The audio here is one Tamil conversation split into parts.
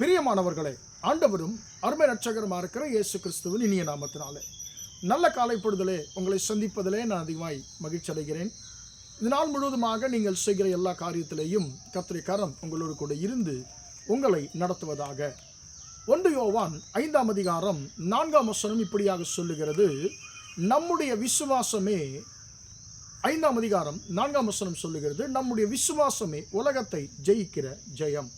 பிரியமானவர்களே ஆண்டவரும் அருமை ரட்சகருமா இருக்கிற இயேசு கிறிஸ்துவின் இனிய நாமத்தினாலே. நல்ல காலைப்படுதலே உங்களை சந்திப்பதிலே நான் அதிகமாய் மகிழ்ச்சி அடைகிறேன். இந்த நாள் முழுவதுமாக நீங்கள் செய்கிற எல்லா காரியத்திலேயும் கத்திரை கரம் உங்களோடு கூட இருந்து உங்களை நடத்துவதாக. ஒன்று யோவான் ஐந்தாம் அதிகாரம் நான்காம் வசனம் இப்படியாக சொல்லுகிறது நம்முடைய விசுவாசமே ஐந்தாம் அதிகாரம் நான்காம் வசனம் சொல்லுகிறது நம்முடைய விசுவாசமே உலகத்தை ஜெயிக்கிற ஜெயம்.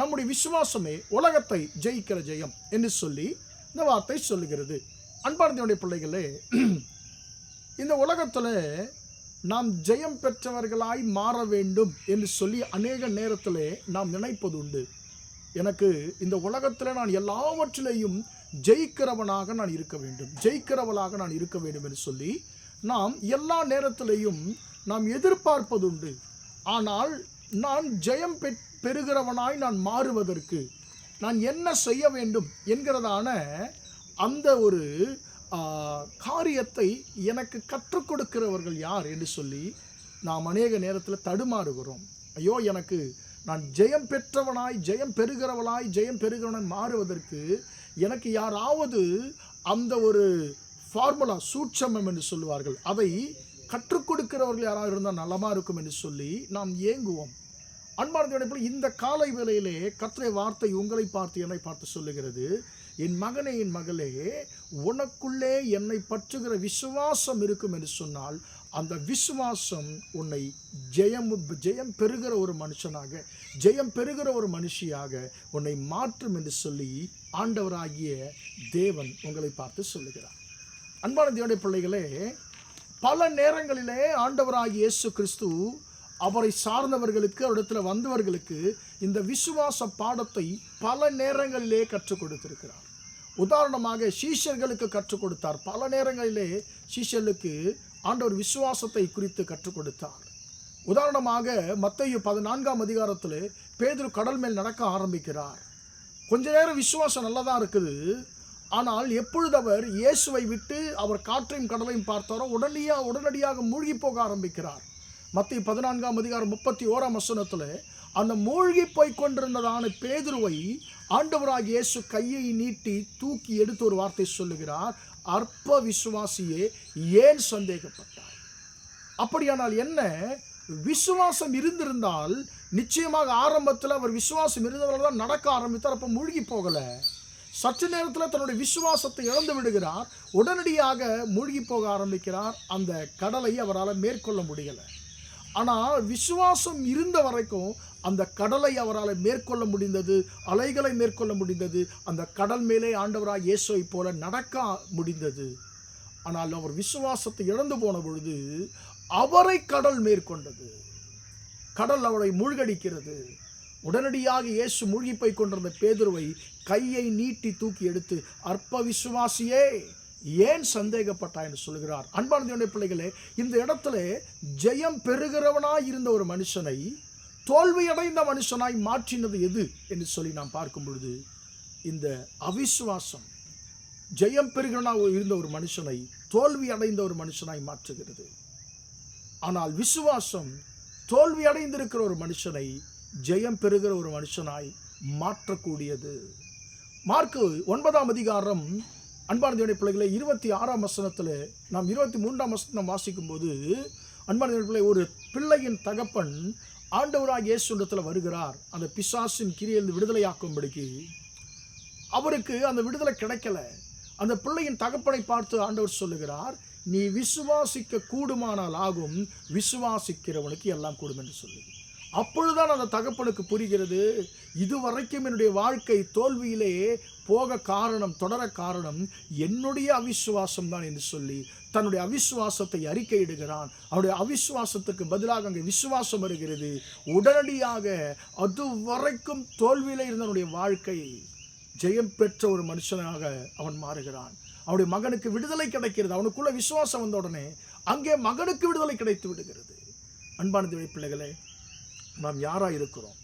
நம்முடைய விசுவாசமே உலகத்தை ஜெயிக்கிற ஜெயம் என்று சொல்லி இந்த வார்த்தை சொல்லுகிறது. அன்பார்ந்தனுடைய பிள்ளைகளே இந்த உலகத்தில் நாம் ஜெயம் பெற்றவர்களாய் மாற வேண்டும் என்று சொல்லி அநேக நேரத்தில் நாம் நினைப்பது உண்டு. எனக்கு இந்த உலகத்தில் நான் எல்லாவற்றிலையும் ஜெயிக்கிறவனாக நான் இருக்க வேண்டும். ஜெயிக்கிறவளாக நான் இருக்க வேண்டும் என்று சொல்லி நாம் எல்லா நேரத்திலையும் நாம் எதிர்பார்ப்பதுண்டு ஆனால் நான் ஜெயம் பெற் பெறுகிறவனாய் நான் மாறுவதற்கு நான் என்ன செய்ய வேண்டும் என்கிறதான அந்த ஒரு காரியத்தை எனக்கு கற்றுக் கொடுக்கிறவர்கள் யார் என்று சொல்லி நாம் அநேக நேரத்தில் தடுமாறுகிறோம். ஐயோ எனக்கு நான் ஜெயம் பெற்றவனாய் ஜெயம் பெறுகிறவளாய் ஜெயம் பெறுகிறவனாய் மாறுவதற்கு எனக்கு யாராவது அந்த ஒரு ஃபார்முலா சூட்சமம் என்று சொல்லுவார்கள். அதை கற்றுக் கொடுக்கிறவர்கள் யாராவது இருந்தால் நலமாக இருக்கும் என்று சொல்லி நாம் ஏங்குவோம். அன்பார்ந்த இந்த காலை வேளையிலே கர்த்தருடைய வார்த்தை உங்களை பார்த்து என்னை பார்த்து சொல்லுகிறது. என் மகனே என் மகளே உனக்குள்ளே என்னை பற்றுகிற விசுவாசம் இருக்கும் என்று சொன்னால் அந்த விசுவாசம் உன்னை ஜெயம் ஜெயம் பெறுகிற ஒரு மனுஷனாக ஜெயம் பெறுகிற ஒரு மனுஷியாக உன்னை மாற்றும் என்று சொல்லி ஆண்டவராகிய தேவன் உங்களை பார்த்து சொல்லுகிறார். அன்பான தேவனுடைய பிள்ளைகளே பல நேரங்களிலே ஆண்டவராகிய இயேசு கிறிஸ்து அவரை சார்ந்தவர்களுக்கு அவரிடத்தில் வந்தவர்களுக்கு இந்த விசுவாச பாடத்தை பல நேரங்களிலே கற்றுக் கொடுத்திருக்கிறார். உதாரணமாக சீஷர்களுக்கு கற்றுக் கொடுத்தார். பல நேரங்களிலே சீஷர்களுக்கு ஆண்டவர் விசுவாசத்தை குறித்து கற்றுக் கொடுத்தார். உதாரணமாக மத்தேயு பதினான்காம் அதிகாரத்தில் பேதுரு கடல் மேல் நடக்க ஆரம்பிக்கிறார். கொஞ்ச நேரம் விசுவாசம் நல்லதாக இருக்குது. ஆனால் எப்பொழுது அவர் இயேசுவை விட்டு அவர் காற்றையும் கடலையும் பார்த்தாரோ உடனடியாக உடனடியாக மூழ்கி போக ஆரம்பிக்கிறார். மத்திய பதினான்காம் அதிகாரம் முப்பத்தி ஓராம் வசனத்தில் அந்த மூழ்கி போய் கொண்டிருந்ததான பேதுருவை ஆண்டவராக இயேசு கையை நீட்டி தூக்கி எடுத்து ஒரு வார்த்தை சொல்லுகிறார். அற்ப விசுவாசியே ஏன் சந்தேகப்பட்டார் அப்படியானால் என்ன? விசுவாசம் இருந்திருந்தால் நிச்சயமாக ஆரம்பத்தில் அவர் விசுவாசம் இருந்தவர்கள் தான் நடக்க ஆரம்பித்தார் அப்போ மூழ்கி போகலை. சற்று நேரத்தில் தன்னுடைய விசுவாசத்தை இழந்து விடுகிறார். உடனடியாக மூழ்கி போக ஆரம்பிக்கிறார். அந்த கடலை அவரால் மேற்கொள்ள முடியலை. ஆனால் விசுவாசம் இருந்த வரைக்கும் அந்த கடலை அவரால் மேற்கொள்ள முடிந்தது அலைகளை மேற்கொள்ள முடிந்தது அந்த கடல் மேலே ஆண்டவராக இயேசுவை போல நடக்க முடிந்தது. ஆனால் அவர் விசுவாசத்தை இழந்து போன பொழுது அவரை கடல் மேற்கொண்டது. கடல் அவரை மூழ்கடிக்கிறது. உடனடியாக இயேசு மூழ்கி போய் கொண்டிருந்த பேதுருவை கையை நீட்டி தூக்கி எடுத்து அற்ப விசுவாசியே ஏன் சந்தேகப்பட்டா என்று சொல்கிறார். அன்பானதியுடைய பிள்ளைகளே இந்த இடத்துல ஜெயம் பெறுகிறவனாய் இருந்த ஒரு மனுஷனை தோல்வியடைந்த மனுஷனாய் மாற்றினது எது என்று சொல்லி நாம் பார்க்கும் பொழுது இந்த அவிசுவாசம் ஜெயம் பெறுகிறனாக இருந்த ஒரு மனுஷனை தோல்வி அடைந்த ஒரு மனுஷனாய் மாற்றுகிறது. ஆனால் விசுவாசம் தோல்வி அடைந்திருக்கிற ஒரு மனுஷனை ஜெயம் பெறுகிற ஒரு மனுஷனாய் மாற்றக்கூடியது. மார்க்கு ஒன்பதாம் அதிகாரம் அன்பான தேவனுடைய பிள்ளைகளை இருபத்தி ஆறாம் வசனத்தில் நாம் இருபத்தி மூன்றாம் வசனம் வாசிக்கும் போது அன்பான பிள்ளை ஒரு பிள்ளையின் தகப்பன் ஆண்டவராக இயேசுடத்தில் வருகிறார். அந்த பிசாசின் கிரியிலிருந்து விடுதலையாக்கும்படிக்கு அவருக்கு அந்த விடுதலை கிடைக்கல. அந்த பிள்ளையின் தகப்பனை பார்த்து ஆண்டவர் சொல்லுகிறார் நீ விசுவாசிக்க கூடுமானால் ஆகும் விசுவாசிக்கிறவனுக்கு எல்லாம் கூடும் என்று சொல்லுகிறார் அப்பொழுதுதான் அந்த தகப்பனுக்கு புரிகிறது இதுவரைக்கும் என்னுடைய வாழ்க்கை தோல்வியிலே போக காரணம் தொடர காரணம் என்னுடைய அவிசுவாசம் தான் என்று சொல்லி தன்னுடைய அவிசுவாசத்தை அறிக்கையிடுகிறான். அவருடைய அவிசுவாசத்துக்கு பதிலாக அங்கே விசுவாசம் வருகிறது. உடனடியாக அது வரைக்கும் தோல்வியிலே இருந்தவனுடைய வாழ்க்கை ஜெயம் பெற்ற ஒரு மனுஷனாக அவன் மாறுகிறான். அவனுடைய மகனுக்கு விடுதலை கிடைக்கிறது. அவனுக்குள்ள விசுவாசம் வந்த உடனே அங்கே மகனுக்கு விடுதலை கிடைத்து விடுகிறது. அன்பானது பிள்ளைகளே நாம் யாராக இருக்கிறோம்?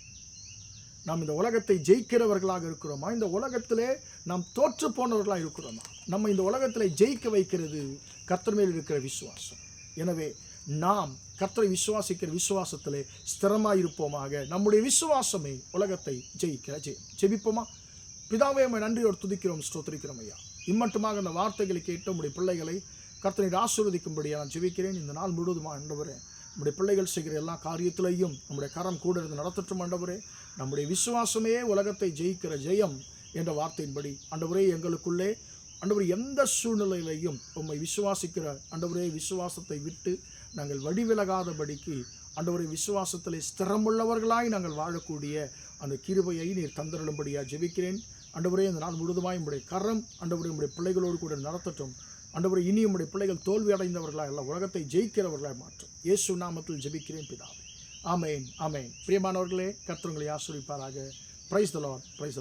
நாம் இந்த உலகத்தை ஜெயிக்கிறவர்களாக இருக்கிறோமா? இந்த உலகத்திலே நாம் தோற்று போனவர்களாக இருக்கிறோமா? நம்ம இந்த உலகத்தில் ஜெயிக்க வைக்கிறது கத்தர் மேல் இருக்கிற விசுவாசம். எனவே நாம் கத்தரை விசுவாசிக்கிற விசுவாசத்திலே ஸ்திரமாக இருப்போமாக. நம்முடைய விசுவாசமே உலகத்தை ஜெயிக்க ஜெயம் ஜெபிப்போமா? பிதாவே நம்ம நன்றியோடு துதிக்கிறோம் ஸ்தோத்திரிக்கிறோம் ஐயா. இம்மட்டுமாக அந்த வார்த்தைகளை கேட்டு நம்முடைய பிள்ளைகளை கர்த்தனை ஆசீர்வதிக்கும்படியாக நான் ஜெபிக்கிறேன். இந்த நாள் முழுவதுமாக வரேன் நம்முடைய பிள்ளைகள் செய்கிற எல்லா காரியத்திலையும் நம்முடைய கரம் கூட இருந்து நடத்தட்டும் ஆண்டவரே. நம்முடைய விசுவாசமே உலகத்தை ஜெயிக்கிற ஜெயம் என்ற வார்த்தையின்படி ஆண்டவரே எங்களுக்குள்ளே ஆண்டவர் எந்த சூழ்நிலையிலையும் உம்மை விசுவாசிக்கிற ஆண்டவரே விசுவாசத்தை விட்டு நாங்கள் வடிவிலகாதபடிக்கு ஆண்டவரை விசுவாசத்திலே ஸ்திரமுள்ளவர்களாய் நாங்கள் வாழக்கூடிய அந்த கிருபையை நீர் தந்தருளும்படியாக ஜெபிக்கிறேன். ஆண்டவரே இந்த நாள் முழுதுமாய் உங்களுடைய கரம் ஆண்டவரே உங்களுடைய பிள்ளைகளோடு கூட நடத்தட்டும். ஆண்டவரே இனி உம்முடைய பிள்ளைகள் தோல்வி அடைந்தவர்களாக எல்லா உலகத்தை ஜெயிக்கிறவர்களாக மாற்றும். இயேசு நாமத்தில் ஜெபிக்கிறேன் பிதாவே. ஆமேன் ஆமேன். பிரியமானவர்களே கர்த்தர் ஆசிரிப்பாராக பிரைஸ் தலாட் பிரைஸ்